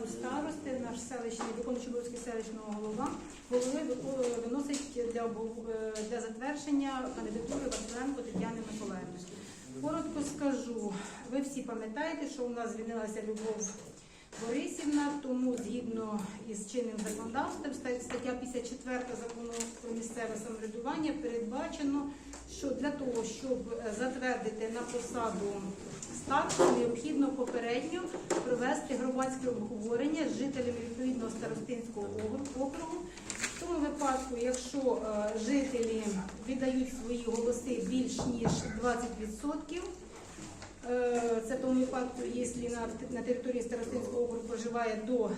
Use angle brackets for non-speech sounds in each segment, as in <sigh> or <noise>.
посаду старости наш селищний виконуючий обов'язки селищного голова голови виносить для, е, для затвердження кандидатури Василенко Тетяни Миколаївни. Коротко скажу, ви всі пам'ятаєте, що у нас звільнилася Любов Борисівна, тому згідно із чинним законодавством, ста- стаття 54 закону про місцеве самоврядування передбачено, що для того, щоб е, затвердити на посаду старосту, необхідно попередньо провести громадське обговорення з жителями відповідного старостинського округу-. В тому випадку, якщо е, жителі віддають свої голоси більш ніж 20%, Е, Це в тому випадку, якщо на, території Старостинського округу проживає до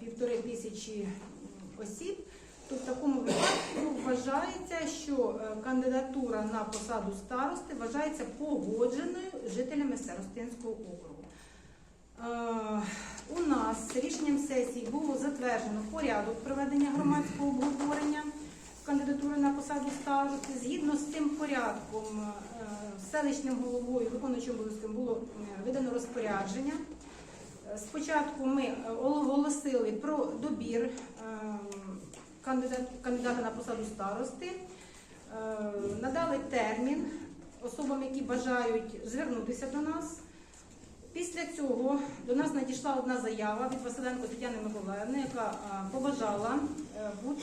півтори тисячі осіб, то в такому випадку вважається, що е, кандидатура на посаду старости вважається погодженою жителями Старостинського округу. Е, У нас рішенням сесії було затверджено порядок проведення громадського обговорення кандидатури на посаду старости. Згідно з цим порядком, е, селищним головою, виконуючим обов'язком було видано розпорядження. Спочатку ми оголосили про добір кандидата на посаду старости, е, надали термін особам, які бажають звернутися до нас. Після цього до нас надійшла одна заява від Василенко Тетяни Миколаївни, яка а, побажала е, бути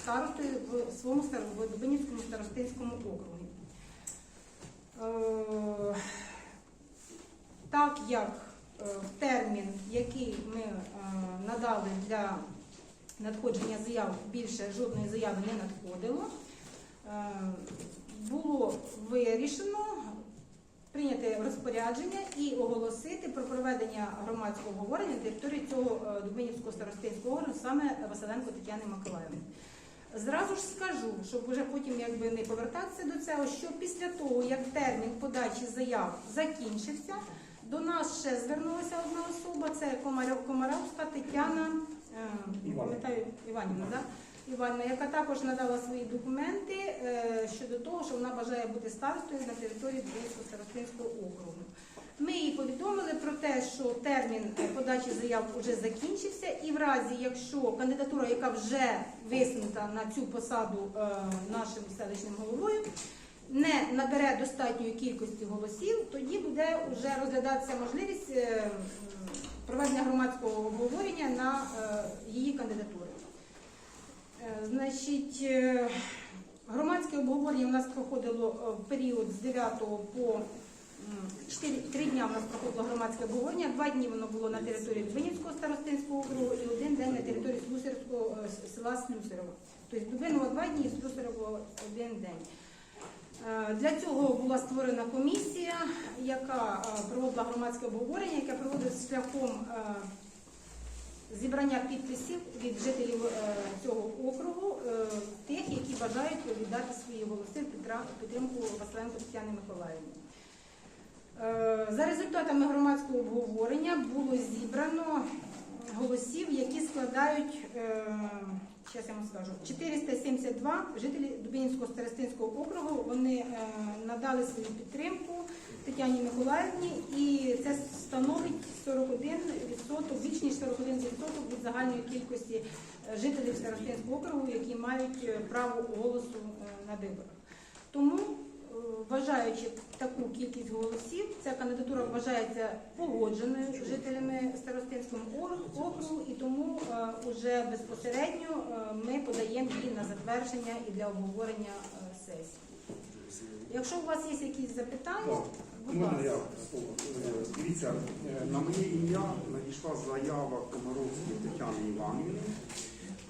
старостою в своєму Дубинівському старостинському округі. Е, Так як е, термін, який ми е, надали для надходження заяв, більше жодної заяви не надходило, е, було вирішено прийняти розпорядження і оголосити про проведення громадського обговорення на території цього е, Дубинівського старостинського органу, саме Василенко Тетяни Миколаївни. Зразу ж скажу, щоб вже потім якби не повертатися до цього, що після того, як термін подачі заяв закінчився, до нас ще звернулася одна особа, це Комаров- Комаровська Тетяна не пам'ятаю, Іванівна, да? Іванівна, яка також надала свої документи е, щодо того, що вона бажає бути старостою на території Дубинського старостинського округу. Ми їй повідомили про те, що термін е, подачі заяв вже закінчився, і в разі, якщо кандидатура, яка вже висунута на цю посаду е, нашим селищним головою, не набере достатньої кількості голосів, тоді буде вже розглядатися можливість проведення громадського обговорення на е, її кандидатури. Е, Значить, е, громадське обговорення у нас проходило в період з 9 по 4, 3 дня у нас проходило громадське обговорення. Два дні воно було на території Дубинівського старостинського округу і один день на території Слюсарського е, села Слюсарово. Тобто Дубинова два дні, Слюсарово один день. Е, Для цього була створена комісія, яка е, проводила громадське обговорення, яке проводилось шляхом е, зібрання підписів від жителів цього округу, тих, які бажають віддати свої голоси в підтримку Василенко Тетяни Миколаївни. Е, За результатами громадського обговорення було зібрано голосів, які складають, зараз я вам скажу, 472 жителі Дубінського старостинського округу. Вони е, надали свою підтримку Тетяні Миколаївні, і це становить 41%, більш ніж 41% від загальної кількості е, жителів старостинського округу, які мають е, право голосу на виборах. Тому Вважаючи таку кількість голосів, ця кандидатура вважається погодженою жителями Старостинського округу, і тому е, уже безпосередньо е, ми подаємо її на затвердження і для обговорення е, сесії. Якщо у вас є якісь запитання, будь ласка. Е, Дивіться, е, на моє ім'я надійшла заява Комаровської Тетяни Іванівни.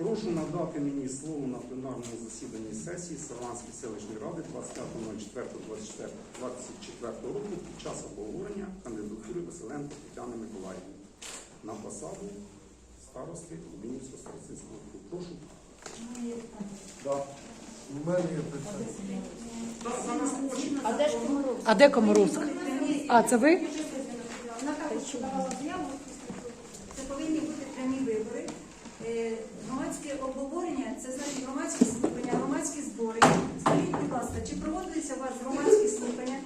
Прошу надати мені слово на пленарному засіданні сесії Сарланської селищної ради 25.04.24 року під час обговорення кандидатури Василенко Тетяни Миколаївни на посаду старости Лубінівського старостинського округу. Прошу. Да. У мене є питання. А де ж Комаров? А де Комаровська? А, це ви? Наталя подавала заяву, Це повинні бути прямі вибори. Громадське обговорення це значить громадські слухання, громадські збори. Скажіть, будь ласка, чи проводилися у вас громадські слухання?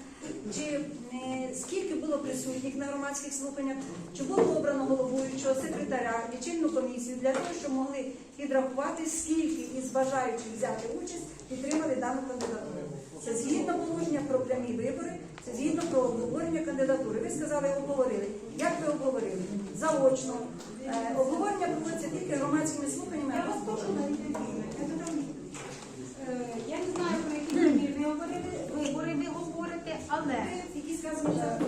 Чи е, скільки було присутніх на громадських слуханнях, чи було обрано головуючого секретаря, лічильну комісію для того, щоб могли підрахувати, скільки із бажаючих взяти участь підтримали дану кандидатуру. Це згідно положення про прямі вибори, згідно про обговорення кандидатури. Ви сказали, обговорили. Як ви обговорили? Заочно. Е, обговорення проводиться тільки громадськими слуханнями. Я вас прошу навіть Е, Я не знаю, про які вибір ви говорили, вибори ви говорите, але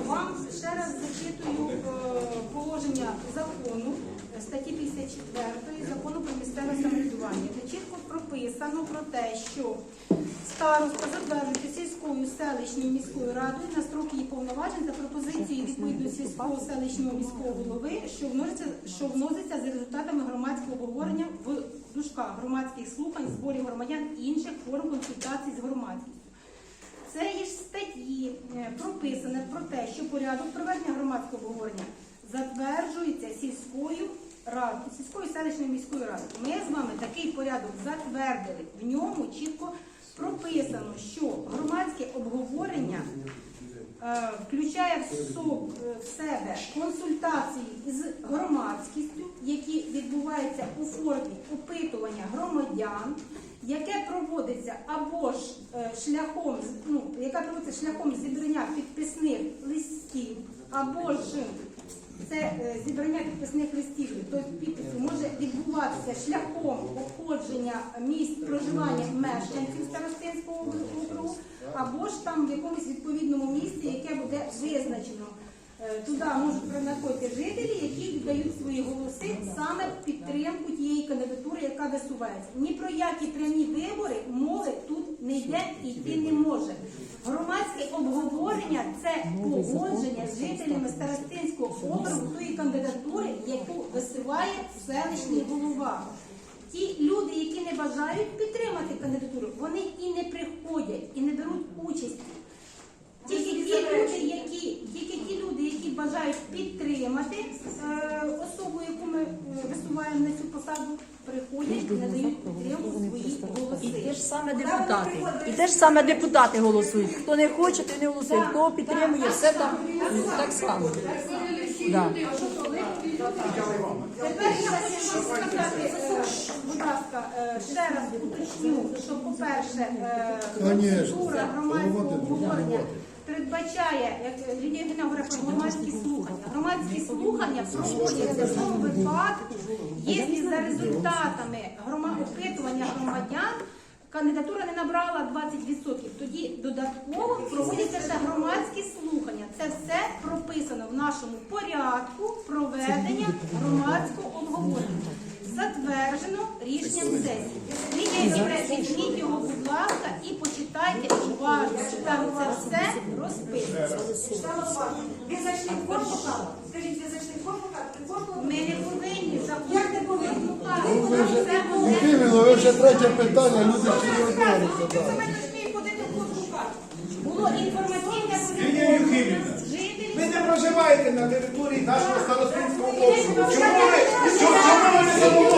Вам ще раз зачитую е, положення закону статті 54 закону про місцеве самоврядування, де чітко прописано про те, що староста затверджується сільською селищною міською радою на строки її повноважень за пропозицією відповідно сільського селищного міського голови, що вноситься, що вноситься за результатами громадського обговорення в дужках громадських слухань, зборів громадян і інших форм консультацій з громадськістю. Це є ж статті е, прописане про те, що порядок проведення громадського обговорення затверджується сільською радою, сільською селищною міською радою. Ми з вами такий порядок затвердили. В ньому чітко прописано, що громадське обговорення е, включає е, в себе консультації з громадськістю, які відбуваються у формі опитування громадян, яке проводиться або ж е, шляхом ну, яка проводиться шляхом зібрання підписних листів, або ж це зібрання підписних листів, тобто відбуватися шляхом обходження місць проживання мешканців Старостинського округу, або ж там в якомусь відповідному місці, яке буде визначено. Е, Туди можуть принаходити жителі, які віддають свої голоси саме в підтримку тієї кандидатури, яка висувається. Ні про які прямі вибори мови тут не йде і йти не може. Громадське обговорення це погодження з жителями Старостинського округу тої кандидатури, яку висуває селищний голова. Ті люди, які не бажають підтримати кандидатуру, вони і не приходять, і не беруть участі. Тільки ті люди, які тільки ті люди, які бажають підтримати е, особу, яку ми е, висуваємо на цю посаду, надають свої голоси. те ж саме депутати. І те ж саме депутати голосують. Хто не хоче, той не голосує. Хто підтримує, все там так само. Да. Тепер я хочу сказати, е, будь ласка, е, ще раз уточню, що, по-перше, е, процедура громадського обговорення. Передбачає, як говорить про громадські слухання. Громадські слухання проводяться в тому випадку, якщо за результатами опитування громадян кандидатура не набрала 20%, тоді додатково проводяться ще громадські слухання. Це все прописано в нашому порядку проведення громадського обговорення. Затверджено рішенням сесії. Лідія Євгенівна, візьміть його, будь ласка, і почитайте уважно. Там це все розписано. Ви зайшли в корпуса? Скажіть, ви зайшли в корпуса? Ми не повинні заходити не повинні? Ви ну, Іменно, ви вже третє питання, люди всі розберуться. да. Було інформаційне Лідія Ви не проживаєте на території нашого старостинського округу. Чому ви, чому, чому ви не задоволені?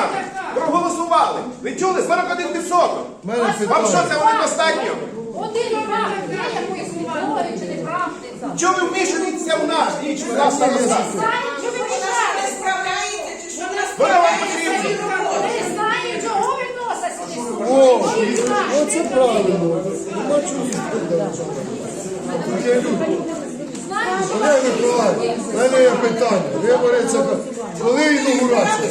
З проголосували. Ви чули? 41 відсоток. В мене Вам що, це вони достатньо? Один вам є якоїсь умови чи неправди? Чому ви вмішуєтеся в нас, вічно, наш староста? Знаєте, ви Вона вам потрібна. не знаєте, чого відноситься. Оце правильно. Нема чого люди. Олег в мене є питання. Вибори це коли інаугурація?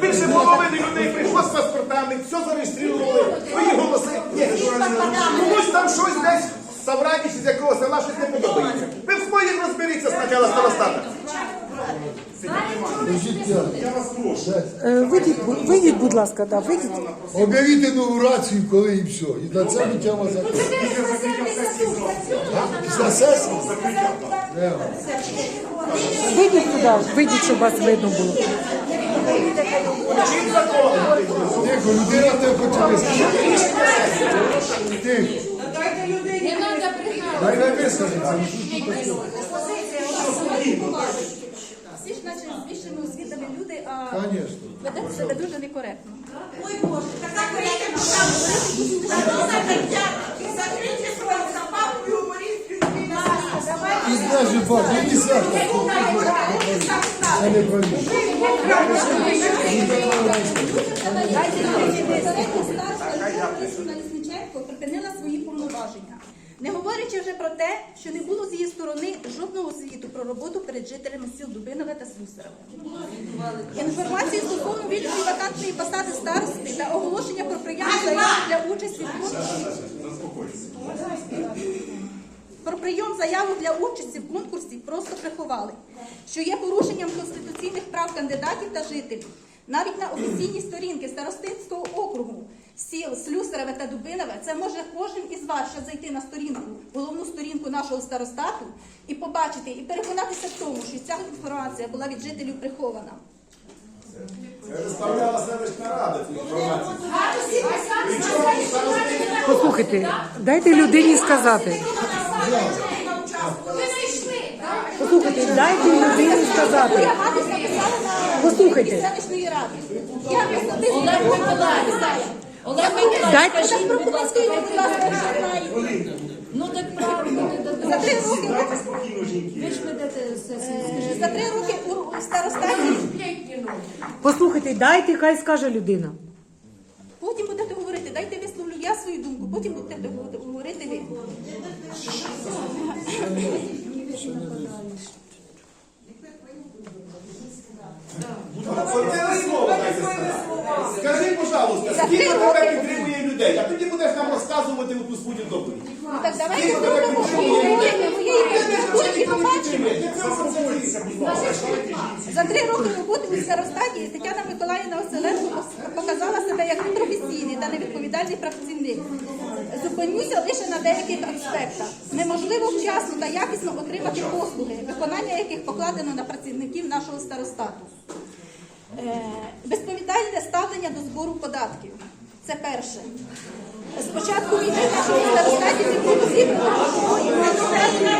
Більше половини людей прийшло з паспортами, все зареєстрували, свої голоси. Комусь там щось десь собратись з якогось села щось не подобається. Ви в своїх розберіться спочатку старостата. Життя. Е, Вийдіть, бу- вийдіть, будь ласка, да, вийдіть. Об'явіть інаугурацію, коли і все. І на цьому тема закінчиться. Після сесії? Вийдіть туди, вийдіть, щоб вас видно було. Тихо, людина не хоче висказати. Тихо. Не треба. Дай не вискажеться. Всі ж наче з більшими освітами а Звісно. Ведете себе дуже некоректно. Ой, Боже, така корейка Закрийте свой за папу юмористку. Ти знаєш, не несеш так. Це не правильно. Лісниченко припинила свої повноваження, не говорячи вже про те, що не було з її сторони жодного звіту про роботу перед жителями сіл Дубинове та Слюсарове. Інформацію стосовно вільної вакантної посади старости та оголошення про прийом заяв для участі в конкурсі про прийом заявок для участі в конкурсі просто приховали, що є порушенням конституційних прав кандидатів та жителів. Навіть на офіційній сторінці Старостинського округу сіл Слюсареве та Дубинове, це може кожен із вас ще зайти на сторінку, головну сторінку нашого старостату і побачити, і переконатися в тому, що ця інформація була від жителів прихована. Це виставляла селищна рада цю інформацію. Послухайте, дайте людині сказати. Послухайте, дайте людині сказати. Послухайте. ради. Я Олег Миколаївич, Дайте- скажіть, будь ласка, Прокоментуйте, будь ласка, що знаєте. ну так правильно не За три роки Ви ж ведете сесію, Е. За три роки у старостаті. Послухайте, дайте, хай скаже людина. Потім будете говорити, дайте висловлю я свою думку, потім будете говорити ви. Сказати. Скажи, пожалуйста, скільки тебе підтримує людей, а тоді будеш нам розказувати оту свою доповідь. Ну, Так давайте Скільки тебе зробимо дайте жінці. За три роки роботи у старостаті Тетяна Миколаївна Оселенко показала себе як непрофесійний та невідповідальний працівник. Зупинюся лише на деяких аспектах. Неможливо вчасно та якісно отримати послуги, виконання яких покладено на працівників нашого старостату. Е, Безповідальне ставлення до збору податків. Це перше. Спочатку війни в нашому старостаті не було зібрано жодної маскувальної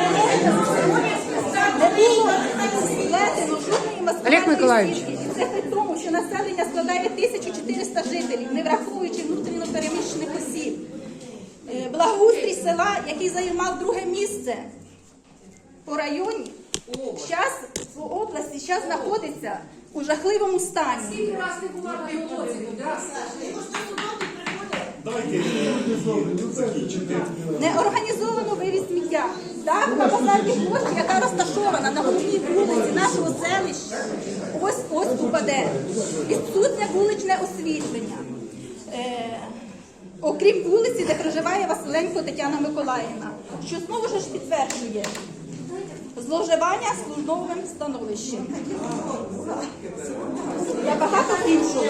Олег Миколаївич. І це при тому, що населення складає 1400 жителів, не враховуючи внутрішньо переміщених осіб. Е, Благоустрій села, який займав друге місце по районі, зараз знаходиться у жахливому стані. Скільки раз не була на раз. Е, закінчити. Не організовано вивіз сміття. Так, на базарній площі, яка розташована на головній вулиці нашого селища, ось ось упаде. Відсутнє вуличне освітлення. Е, окрім вулиці, де проживає Василенко Тетяна Миколаївна, що знову ж підтверджує зловживання службовим становищем. Та багато іншого.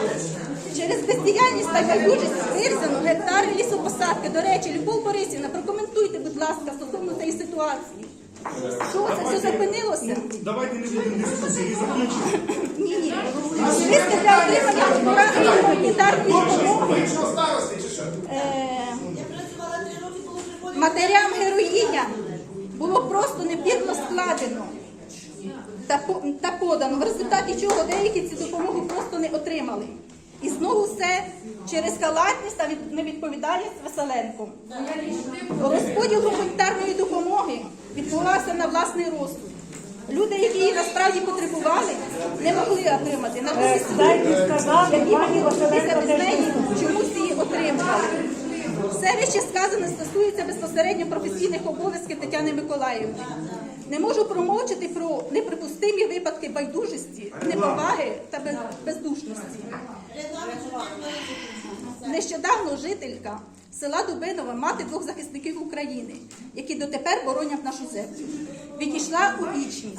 Через бездіяльність та байдужість вирізано гектари лісопосадки. До речі, Любов Борисівна, прокоментуйте, будь ласка, стосовно цієї ситуації. Що це все зупинилося? Давайте не будемо дискусії, закінчимо. Ні, ні. Списки для отримання пораненої гуманітарної допомоги е, матерям героїням було просто непірно складено та, подано, в результаті чого деякі цю допомогу просто не отримали. І знову все через халатність та від- невідповідальність Василенко. Розподіл гуманітарної допомоги відбувався на власний розсуд. Люди, які її насправді потребували, не могли отримати. Натомість Дайте сказати, які могли без неї, отримували. Все вище сказане стосується безпосередньо професійних обов'язків Тетяни Миколаївни. Не можу промовчати про неприпустимі випадки байдужості, неповаги та бездушності. Нещодавно жителька села Дубинова, мати двох захисників України, які дотепер боронять нашу землю, відійшла у вічність.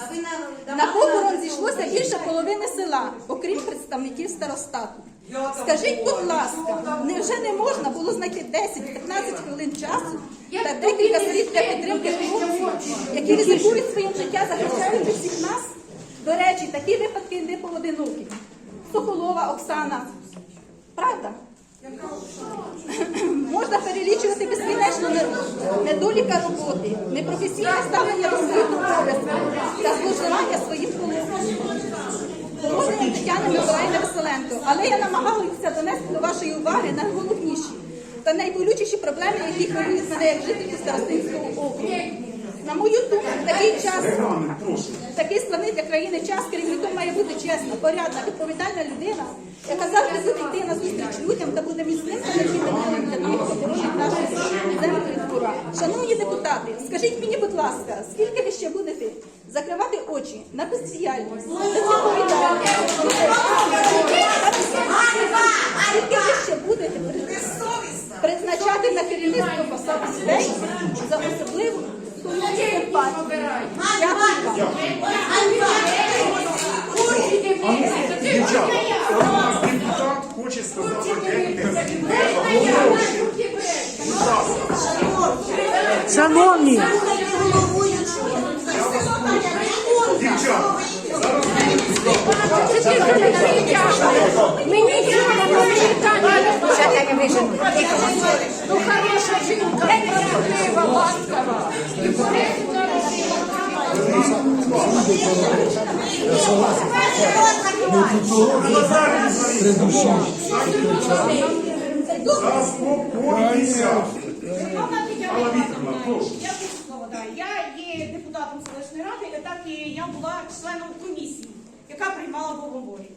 На похорон зійшлося більше половини села, окрім представників старостату. Скажіть, будь ласка, невже не можна було знайти 10-15 хвилин часу та декілька слів для підтримки хлопців, які ризикують своїм життям, захищаючи всіх нас? До речі, такі випадки не поодинокі. Соколова Оксана. Правда? <clears throat> Можна перелічувати безкінечно недоліка роботи, непрофесійне ставлення до своїх обов'язків та зловживання своїм положенням. Положенням Тетяни Миколаївни Коваленко, але я намагалася донести до вашої уваги найголовніші та найболючіші проблеми, які хвилюють мене як жительку Старостинського округу. На мою думку, такий час такий складний для країни час керівником має бути чесна, порядна, відповідальна людина, яка завжди буде йти на зустріч людям та буде міцним та тилом для тих, хто боронить нашу землю. Шановні депутати, скажіть мені, будь ласка, скільки ви ще будете очі на бездіяльність. Скільки ви ще будете призначати на керівництво посади людей за особливу симпатію? Я є депутатом селищної ради, і так і я була членом комісії, яка приймала Богомолі.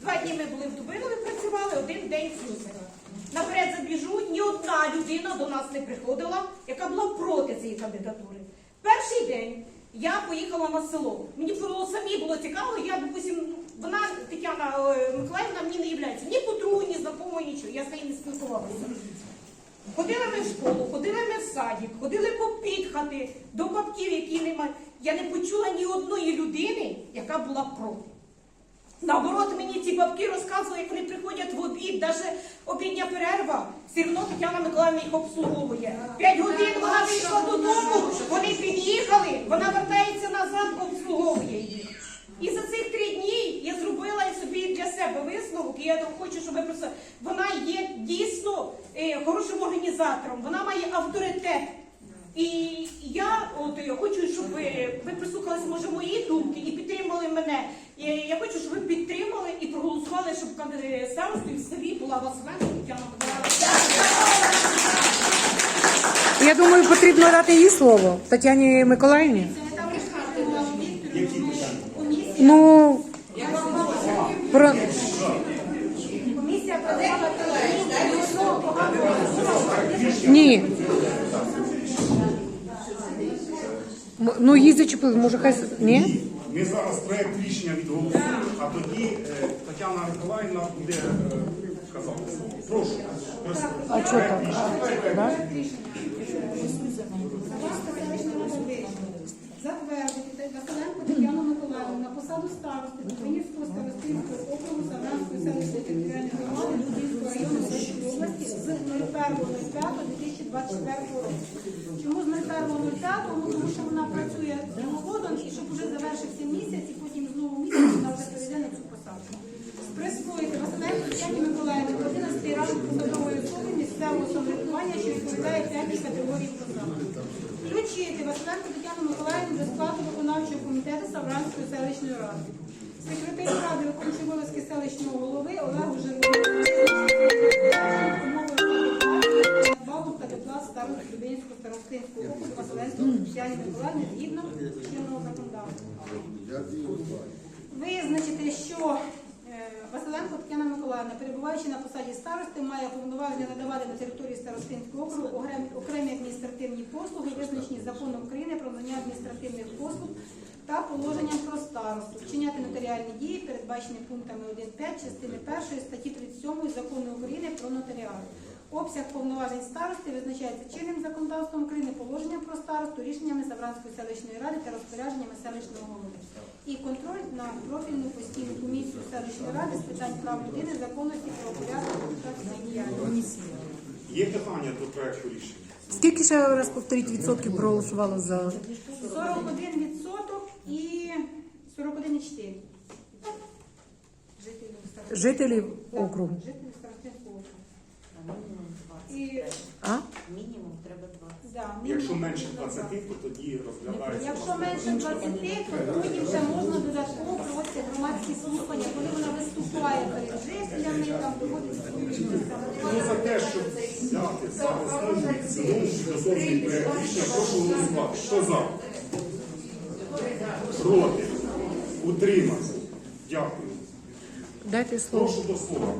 Два дні ми були в Дубинові, працювали, один день в Фюзера. Наперед забіжу, ні одна людина до нас не приходила, яка була проти цієї кандидатури. Перший день я поїхала на село. Мені було самі було цікаво, я, допустим, вона, Тетяна е, Миколаївна, мені не являється ні подругою, ні знакомою, нічого. Я з нею не спілкувалася. Ходили ми в школу, ходили ми в садик, ходили по підхати до бабків, які немає. Я не почула ні одної людини, яка була проти. Наоборот, мені ці бабки розказували, як вони приходять в обід, навіть обідня перерва, все одно Тетяна Миколаївна їх обслуговує. П'ять годин вона вийшла додому, вони під'їхали, вона вертається назад, обслуговує їх. І за цих три дні я зробила собі для себе висновок, і я хочу, щоб ви просто вона є дійсно е, хорошим організатором, вона має авторитет. І я от е, хочу, щоб ви, ви прислухалися, може, мої думки і підтримали мене. І я хочу, щоб ви підтримали і проголосували, щоб канди- старостою в селі була Василенко Тетяна я думаю, потрібно дати їй слово Тетяні Миколаївні. Ну, про... Комісія працювала ні. М- Ну, їй зачепили, може, хай... с- Ні? Ми зараз проект рішення відголосуємо, а тоді е, Тетяна Миколаївна буде е, казати. Прошу. А що так? Да? Затвердити Василенко Тетяну Миколаївну на посаду старости Дубинівського старостинського округу Савранської селищної територіальної громади Лубінського району Одеської області з 01.05.2024 року. З 01.05? Ну, тому що вона працює діловодом і щоб вже завершився місяць, і потім знову місяць вона вже перейде на цю посаду. Присвоїти Василенко Тетяні Миколаївні 11 ранг посадової особи місцевого самоврядування, що відповідає п'ятій категорії посади. Включити Василенко Тетяну Миколаївну до складу виконавчого комітету Савранської селищної ради. Секретарю ради виконуючий обов'язки селищного голови Олегу Жирнову. Старого Дубинського старостинського округу Василенко Тетяні Миколаївні згідно чинного законодавства. Визначити, що е, Василенко Тетяна Миколаївна, перебуваючи на посаді старости, має повноваження надавати на території старостинського округу окремі- окремі адміністративні послуги, визначені законом України про надання адміністративних послуг та положенням про старосту, вчиняти нотаріальні дії, передбачені пунктами 1.5 частини 1 статті 37 закону України про нотаріат. Обсяг повноважень старости визначається чинним законодавством України, положенням про старосту, рішеннями Савранської селищної ради та розпорядженнями селищного голови. І контроль на профільну постійну комісію селищної ради з питань прав людини, законності, правопорядку та діяльності. Є питання до проекту рішення? Скільки ще раз повторіть відсотків проголосувало за 41% і 41,4. Жителів округу? Жителів Старостинського округу. А? да, Якщо мінімум менше 20, то тоді розглядається. Якщо менше 20, то тоді вже можна додатково проводити громадські слухання, коли вона виступає. перед жителями, там доводиться. Хто за те, щоб взяти в цілому підготовлений проект рішення, прошу голосувати. Хто за? Проти? Утримався? Дякую. Дайте слово. Прошу до слова.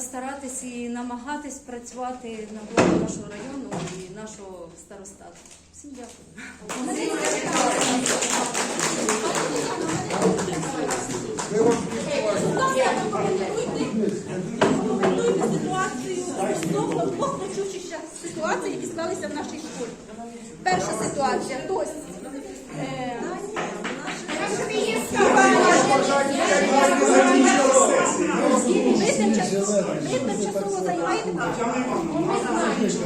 Старатись і намагатись працювати на благо нашого району і нашого старостату. Всім дякую. Ми вам Прокоментуйте ситуацію стосовно двох кричущих ситуацій, які склалися в нашій школі. Перша ситуація. Хтось е, ви тимчасово ви тимчасово займаєте Івановна,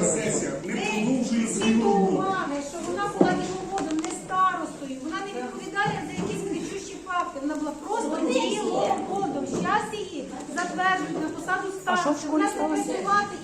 сесія не продовжує свою роботу. що вона була діловодом, не старостою. Вона не відповідає за якісь кричущі факти. Вона була просто діловодом. Зараз її затверджують на посаду старості. Вона працювати